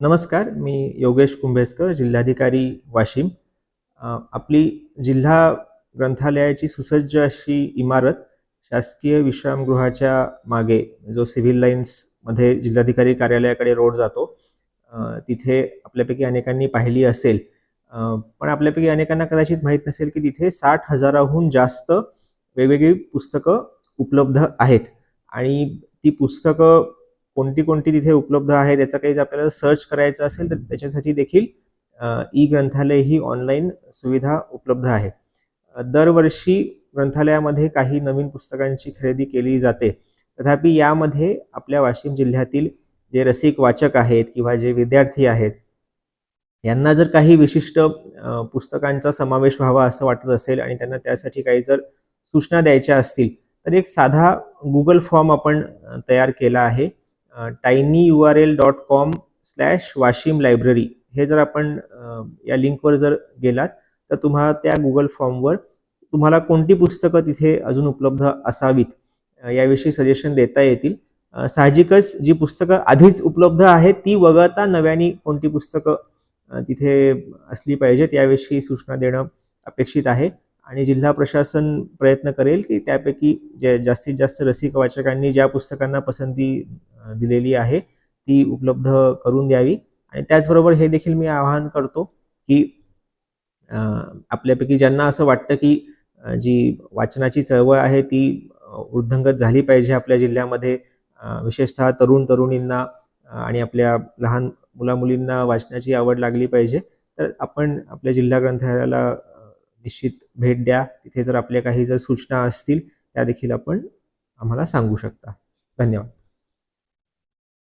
नमस्कार मी योगेश कुंभेसकर जिल्हाधिकारी वाशिम. आपली जिल्हा ग्रंथालयाची सुसज्ज अशी इमारत शासकीय विश्रामगृहाच्या मागे जो सिव्हिल लाईन्समध्ये जिल्हाधिकारी कार्यालयाकडे रोड जातो तिथे आपल्यापैकी अनेकांनी पाहिली असेल. पण आपल्यापैकी अनेकांना कदाचित माहीत नसेल की तिथे साठ हजाराहून जास्त वेगवेगळी पुस्तकं उपलब्ध आहेत. आणि ती पुस्तकं कोणती कोणती तिथे उपलब्ध आहेत याचा काही जर आपल्याला सर्च करायचं असेल तर त्याच्यासाठी देखील ई ग्रंथालय ही ऑनलाईन सुविधा उपलब्ध आहे. दरवर्षी ग्रंथालयामध्ये काही नवीन पुस्तकांची खरेदी केली जाते. तथापि यामध्ये आपल्या वाशिम जिल्ह्यातील जे रसिक वाचक आहेत किंवा जे विद्यार्थी आहेत यांना जर काही विशिष्ट पुस्तकांचा समावेश व्हावा असं वाटत असेल आणि त्यांना त्यासाठी काही जर सूचना द्यायच्या असतील तर एक साधा गुगल फॉर्म आपण तयार केला आहे. Tiny U R L dot com slash Washim library हे जर आपण या लिंकवर जर गेलात तर तुम्हाला त्या गुगल फॉर्मवर तुम्हाला कोणती पुस्तकं तिथे अजून उपलब्ध असावीत? याविषयी सजेशन देता येतील. साहजिकच जी पुस्तकं आधीच उपलब्ध आहेत ती वगळता नव्याने कोणती पुस्तकं तिथे असली पाहिजेत याविषयी सूचना देणं अपेक्षित आहे. आणि जिल्हा प्रशासन प्रयत्न करेल की त्यापैकी जे जास्तीत जास्त रसिक वाचकांनी ज्या पुस्तकांना पसंती दिलेली आहे ती उपलब्ध करून द्यावी. आणि त्याचबरोबर हे देखील मी आवाहन करतो की आपल्यापैकी ज्यांना असं वाटतं की जी वाचनाची चळवळ आहे ती वृद्धंगत झाली पाहिजे आपल्या जिल्ह्यामध्ये विशेषतः तरुण तरुणींना आणि आपल्या लहान मुलामुलींना वाचनाची आवड लागली पाहिजे तर आपण आपल्या जिल्हा ग्रंथालयाला निश्चित भेट द्या. तिथे जर आपल्या काही जर सूचना असतील त्या देखील आपण आम्हाला सांगू शकता. धन्यवाद.